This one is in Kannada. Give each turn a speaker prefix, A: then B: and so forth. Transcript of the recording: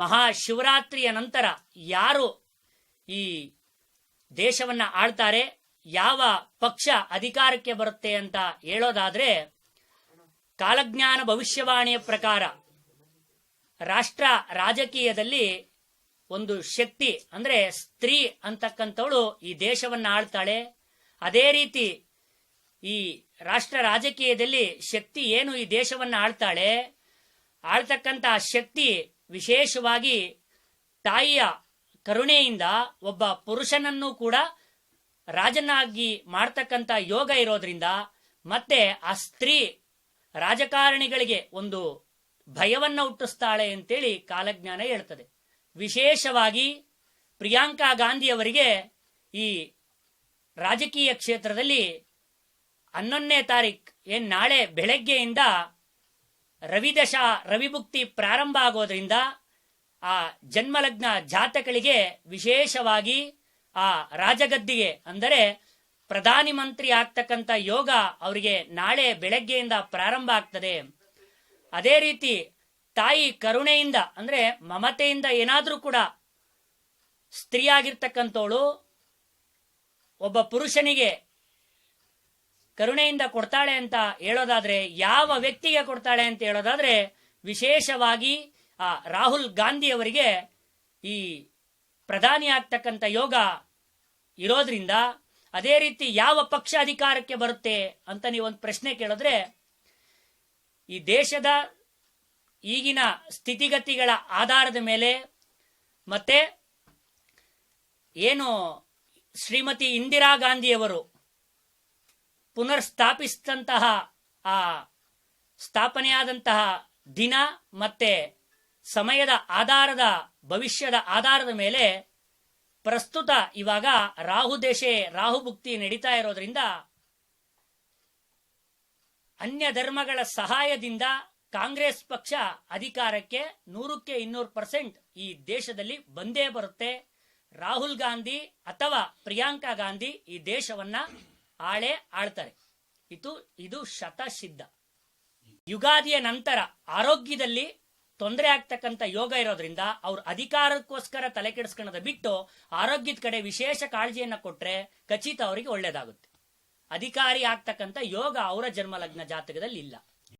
A: ಮಹಾಶಿವರಾತ್ರಿಯ ನಂತರ ಯಾರು ಈ ದೇಶವನ್ನ ಆಳ್ತಾರೆ, ಯಾವ ಪಕ್ಷ ಅಧಿಕಾರಕ್ಕೆ ಬರುತ್ತೆ ಅಂತ ಹೇಳೋದಾದ್ರೆ ಕಾಲಜ್ಞಾನ ಭವಿಷ್ಯವಾಣಿಯ ಪ್ರಕಾರ ರಾಷ್ಟ್ರ ರಾಜಕೀಯದಲ್ಲಿ ಒಂದು ಶಕ್ತಿ ಅಂದ್ರೆ ಸ್ತ್ರೀ ಅಂತಕ್ಕಂಥವಳು ಈ ದೇಶವನ್ನ ಆಳ್ತಾಳೆ. ಅದೇ ರೀತಿ ಈ ರಾಷ್ಟ್ರ ರಾಜಕೀಯದಲ್ಲಿ ಶಕ್ತಿ ಏನು ಈ ದೇಶವನ್ನ ಆಳ್ತಾಳೆ? ಆಳ್ತಕ್ಕಂತ ಶಕ್ತಿ ವಿಶೇಷವಾಗಿ ತಾಯಿಯ ಕರುಣೆಯಿಂದ ಒಬ್ಬ ಪುರುಷನನ್ನು ಕೂಡ ರಾಜನಾಗಿ ಮಾಡ್ತಕ್ಕಂಥ ಯೋಗ ಇರೋದ್ರಿಂದ ಮತ್ತೆ ಆ ಸ್ತ್ರೀ ರಾಜಕಾರಣಿಗಳಿಗೆ ಒಂದು ಭಯವನ್ನ ಹುಟ್ಟಿಸ್ತಾಳೆ ಅಂತೇಳಿ ಕಾಲಜ್ಞಾನ ಹೇಳ್ತದೆ. ವಿಶೇಷವಾಗಿ ಪ್ರಿಯಾಂಕಾ ಗಾಂಧಿಯವರಿಗೆ ಈ ರಾಜಕೀಯ ಕ್ಷೇತ್ರದಲ್ಲಿ ಹನ್ನೊಂದನೇ ತಾರೀಕು ಏನ್ ನಾಳೆ ಬೆಳಗ್ಗೆಯಿಂದ ರವಿದಶ ರವಿಭುಕ್ತಿ ಪ್ರಾರಂಭ ಆಗೋದ್ರಿಂದ ಆ ಜನ್ಮಲಗ್ನ ಜಾತಕಗಳಿಗೆ ವಿಶೇಷವಾಗಿ ಆ ರಾಜಗದ್ದಿಗೆ ಅಂದರೆ ಪ್ರಧಾನಿ ಮಂತ್ರಿ ಆಗ್ತಕ್ಕಂಥ ಯೋಗ ಅವರಿಗೆ ನಾಳೆ ಬೆಳಗ್ಗೆಯಿಂದ ಪ್ರಾರಂಭ ಆಗ್ತದೆ. ಅದೇ ರೀತಿ ತಾಯಿ ಕರುಣೆಯಿಂದ ಅಂದ್ರೆ ಮಮತೆಯಿಂದ ಏನಾದರೂ ಕೂಡ ಸ್ತ್ರೀಯಾಗಿರ್ತಕ್ಕಂಥವಳು ಒಬ್ಬ ಪುರುಷನಿಗೆ ಕರುಣೆಯಿಂದ ಕೊಡ್ತಾಳೆ ಅಂತ ಹೇಳೋದಾದ್ರೆ, ಯಾವ ವ್ಯಕ್ತಿಗೆ ಕೊಡ್ತಾಳೆ ಅಂತ ಹೇಳೋದಾದ್ರೆ, ವಿಶೇಷವಾಗಿ ಆ ರಾಹುಲ್ ಗಾಂಧಿ ಅವರಿಗೆ ಈ ಪ್ರಧಾನಿ ಆಗ್ತಕ್ಕಂಥ ಯೋಗ ಇರೋದ್ರಿಂದ ಅದೇ ರೀತಿ ಯಾವ ಪಕ್ಷ ಅಧಿಕಾರಕ್ಕೆ ಬರುತ್ತೆ ಅಂತ ನೀವೊಂದು ಪ್ರಶ್ನೆ ಕೇಳಿದ್ರೆ, ಈ ದೇಶದ ಈಗಿನ ಸ್ಥಿತಿಗತಿಗಳ ಆಧಾರದ ಮೇಲೆ ಮತ್ತೆ ಏನು ಶ್ರೀಮತಿ ಇಂದಿರಾ ಗಾಂಧಿಯವರು ಪುನರ್ ಸ್ಥಾಪಿಸಿದಂತಹ ಆ ಸ್ಥಾಪನೆಯಾದಂತಹ ದಿನ ಮತ್ತೆ ಸಮಯದ ಆಧಾರದ, ಭವಿಷ್ಯದ ಆಧಾರದ ಮೇಲೆ ಪ್ರಸ್ತುತ ಇವಾಗ ರಾಹು ದೇಶೆ ರಾಹು ಭುಕ್ತಿ ನಡೀತಾ ಇರೋದ್ರಿಂದ ಅನ್ಯ ಧರ್ಮಗಳ ಸಹಾಯದಿಂದ ಕಾಂಗ್ರೆಸ್ ಪಕ್ಷ ಅಧಿಕಾರಕ್ಕೆ ನೂರಕ್ಕೆ ಇನ್ನೂರು ಪರ್ಸೆಂಟ್ ಈ ದೇಶದಲ್ಲಿ ಬಂದೇ ಬರುತ್ತೆ. ರಾಹುಲ್ ಗಾಂಧಿ ಅಥವಾ ಪ್ರಿಯಾಂಕಾ ಗಾಂಧಿ ಈ ದೇಶವನ್ನ ಆಳೆ ಆಳ್ತಾರೆ. ಇದು ಇದು ಶತಸಿದ್ಧ. ಯುಗಾದಿಯ ನಂತರ ಆರೋಗ್ಯದಲ್ಲಿ ತೊಂದರೆ ಆಗ್ತಕ್ಕಂಥ ಯೋಗ ಇರೋದ್ರಿಂದ ಅವ್ರ ಅಧಿಕಾರಕ್ಕೋಸ್ಕರ ತಲೆ ಕೆಡಿಸ್ಕೊಳ್ಳೋದ ಬಿಟ್ಟು ಆರೋಗ್ಯದ ಕಡೆ ವಿಶೇಷ ಕಾಳಜಿಯನ್ನ ಕೊಟ್ರೆ ಖಚಿತ ಅವರಿಗೆ ಒಳ್ಳೇದಾಗುತ್ತೆ. ಅಧಿಕಾರಿ ಆಗ್ತಕ್ಕಂಥ ಯೋಗ ಅವರ ಜನ್ಮ ಲಗ್ನ ಜಾತಕದಲ್ಲಿ ಇಲ್ಲ.